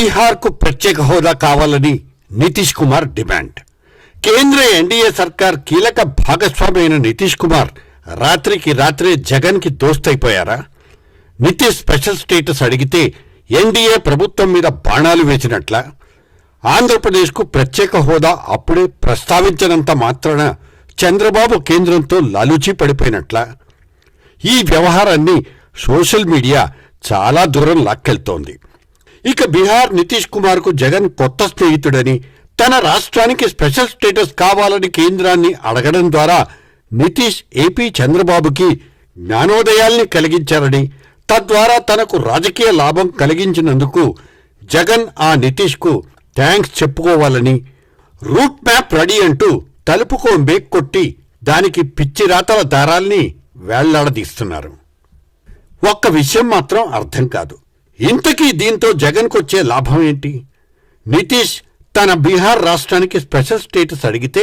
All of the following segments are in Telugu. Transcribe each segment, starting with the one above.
బీహార్కు ప్రత్యేక హోదా కావాలని నితీష్ కుమార్ డిమాండ్. కేంద్ర ఎన్డీఏ సర్కార్ కీలక భాగస్వామి అయిన నితీష్ కుమార్ రాత్రికి రాత్రే జగన్కి దోస్తైపోయారా నితీష్ స్పెషల్ స్టేటస్ అడిగితే ఎన్డీఏ ప్రభుత్వం మీద బాణాలు వేసినట్ల? ఆంధ్రప్రదేశ్కు ప్రత్యేక హోదా అప్పుడే ప్రస్తావించినంత మాత్రాన చంద్రబాబు కేంద్రంతో లాలూచి పడిపోయినట్ల? ఈ వ్యవహారాన్ని సోషల్ మీడియా చాలా దూరం లాక్కెళ్తోంది. ఇక బీహార్ నితీష్ కుమార్కు జగన్ కొత్త స్నేహితుడని తన రాష్ట్రానికి స్పెషల్ స్టేటస్ కావాలని కేంద్రాన్ని అడగడం ద్వారా నితీష్ ఏపీ చంద్రబాబుకి జ్ఞానోదయాల్ని కలిగించారని తద్వారా తనకు రాజకీయ లాభం కలిగించినందుకు జగన్ ఆ నితీష్కు థ్యాంక్స్ చెప్పుకోవాలని రూట్ మ్యాప్ రెడీ అంటూ తలుపుకో మేక్ కొట్టి దానికి పిచ్చి రాతల దారాల్ని వేళ్ళాడదీస్తున్నారు. ఒక్క విషయం మాత్రం అర్థం కాదు. ఇంతకీ దీంతో జగన్కు వచ్చే లాభం ఏంటి? నితీష్ తన బీహార్ రాష్ట్రానికి స్పెషల్ స్టేటస్ అడిగితే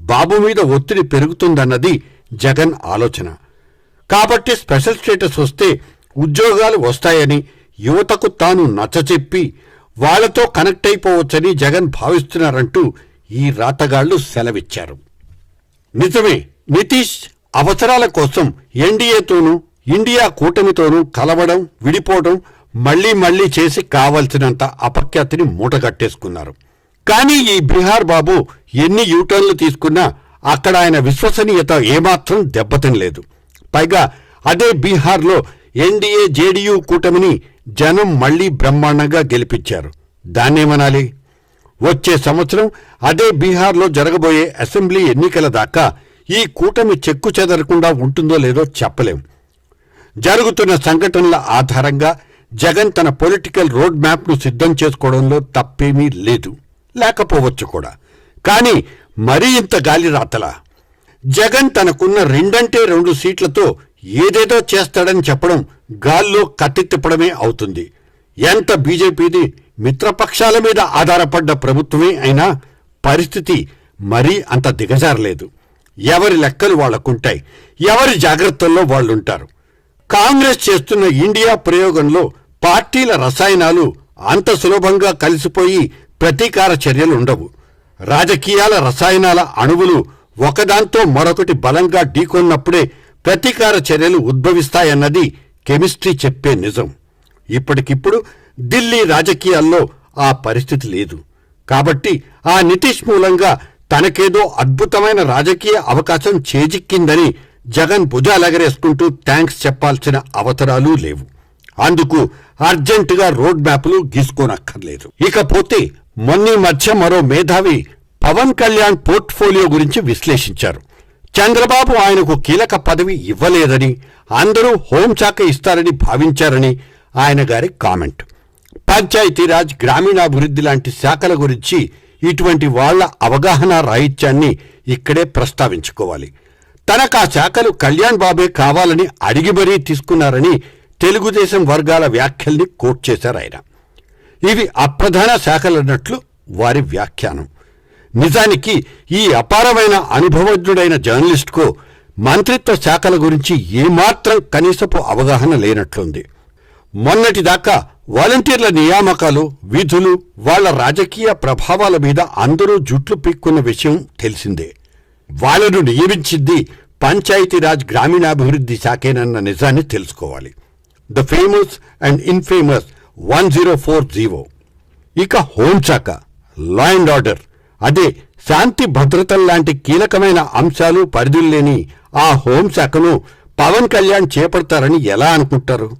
బాబు మీద ఒత్తిడి పెరుగుతుందన్నది జగన్ ఆలోచన. కాబట్టి స్పెషల్ స్టేటస్ వస్తే ఉద్యోగాలు వస్తాయని యువతకు తాను నచ్చచెప్పి వాళ్ళతో కనెక్ట్ అయిపోవచ్చని జగన్ భావిస్తున్నారంటూ ఈ రాతగాళ్ళు సెలవిచ్చారు. నిజమే నితీష్ అవసరాల కోసం ఎన్డీఏతోనూ ఇండియా కూటమితోనూ కలవడం విడిపోవడం మళ్ళీ మళ్ళీ చేసి కావలసినంత అపఖ్యాతిని మూటగట్టేసుకున్నారు. కానీ ఈ బీహార్ బాబు ఎన్ని యూటర్న్లు తీసుకున్నా అక్కడ ఆయన విశ్వసనీయత ఏమాత్రం దెబ్బతినలేదు. పైగా అదే బీహార్లో ఎన్డీఏ జేడీయూ కూటమిని జనం మళ్ళీ బ్రహ్మాండంగా గెలిపించారు. దాన్నేమనాలి? వచ్చే సంవత్సరం అదే బీహార్లో జరగబోయే అసెంబ్లీ ఎన్నికల దాకా ఈ కూటమి చెక్కు చెదరకుండా ఉంటుందో లేదో చెప్పలేం. జరుగుతున్న సంఘటనల ఆధారంగా జగన్ తన పొలిటికల్ రోడ్ మ్యాప్ను సిద్ధం చేసుకోవడంలో తప్పేమీ లేదు. లేకపోవచ్చు కూడా. కానీ మరీ ఇంత గాలి రాతలా. జగన్ తనకున్న రెండంటే రెండు సీట్లతో ఏదేదో చేస్తాడని చెప్పడం గాల్లో కత్తి తిప్పడమే అవుతుంది. ఎంత బీజేపీది మిత్రపక్షాల మీద ఆధారపడ్డ ప్రభుత్వమే అయినా పరిస్థితి మరీ అంత దిగజారలేదు. ఎవరి లెక్కలు వాళ్ళకుంటాయి ఎవరి జాగ్రత్తల్లో వాళ్ళుంటారు. కాంగ్రెస్ చేస్తున్న ఇండియా ప్రయోగంలో పార్టీల రసాయనాలు అంత సులభంగా కలిసిపోయి ప్రతీకార చర్యలుండవు. రాజకీయాల రసాయనాల అణువులు ఒకదాంతో మరొకటి బలంగా ఢీకొన్నప్పుడే ప్రతీకార చర్యలు ఉద్భవిస్తాయన్నది కెమిస్ట్రీ చెప్పే నిజం. ఇప్పటికిప్పుడు ఢిల్లీ రాజకీయాల్లో ఆ పరిస్థితి లేదు. కాబట్టి ఆ నితీష్ మూలంగా తనకేదో అద్భుతమైన రాజకీయ అవకాశం చేజిక్కిందని జగన్ భుజాలెగరేసుకుంటూ థ్యాంక్స్ చెప్పాల్సిన అవసరాలు లేవు. అందుకు అర్జెంటుగా రోడ్ మ్యాప్లు గీసుకోనక్కర్లేదు. ఇకపోతే మొన్నీ మధ్య మరో మేధావి పవన్ కళ్యాణ్ పోర్ట్ఫోలియో గురించి విశ్లేషించారు. చంద్రబాబు ఆయనకు కీలక పదవి ఇవ్వలేదని అందరూ హోంశాఖ ఇస్తారని భావించారని ఆయన గారి కామెంట్. పంచాయతీరాజ్ గ్రామీణాభివృద్ధి లాంటి శాఖల గురించి ఇటువంటి వాళ్ళ అవగాహన రాహిత్యాన్ని ఇక్కడే ప్రస్తావించుకోవాలి. తనకు ఆ శాఖలు కళ్యాణ్ బాబే కావాలని అడిగి మరీ తీసుకున్నారని తెలుగుదేశం వర్గాల వ్యాఖ్యల్ని కోట్ చేశారు ఆయన. ఇవి అప్రధాన శాఖలన్నట్లు వారి వ్యాఖ్యానం. నిజానికి ఈ అపారమైన అనుభవజ్ఞుడైన జర్నలిస్ట్కు మంత్రిత్వ శాఖల గురించి ఏమాత్రం కనీసపు అవగాహన లేనట్లుంది. మొన్నటిదాకా వాలంటీర్ల నియామకాలు విధులు వాళ్ళ రాజకీయ ప్రభావాల మీద అందరూ జుట్లు పీక్కున్న విషయం తెలిసిందే. వాళ్ళను నియమించింది పంచాయతీరాజ్ గ్రామీణాభివృద్ధి శాఖేనన్న నిజాన్ని తెలుసుకోవాలి. The famous and infamous one zero four GO ఇక హోంశాఖ లా అండ్ ఆర్డర్ అదే శాంతి భద్రతల్లాంటి కీలకమైన అంశాలు పరిధుల్లేని ఆ హోంశాఖను పవన్ కళ్యాణ్ చేపడతారని ఎలా అనుకుంటారు?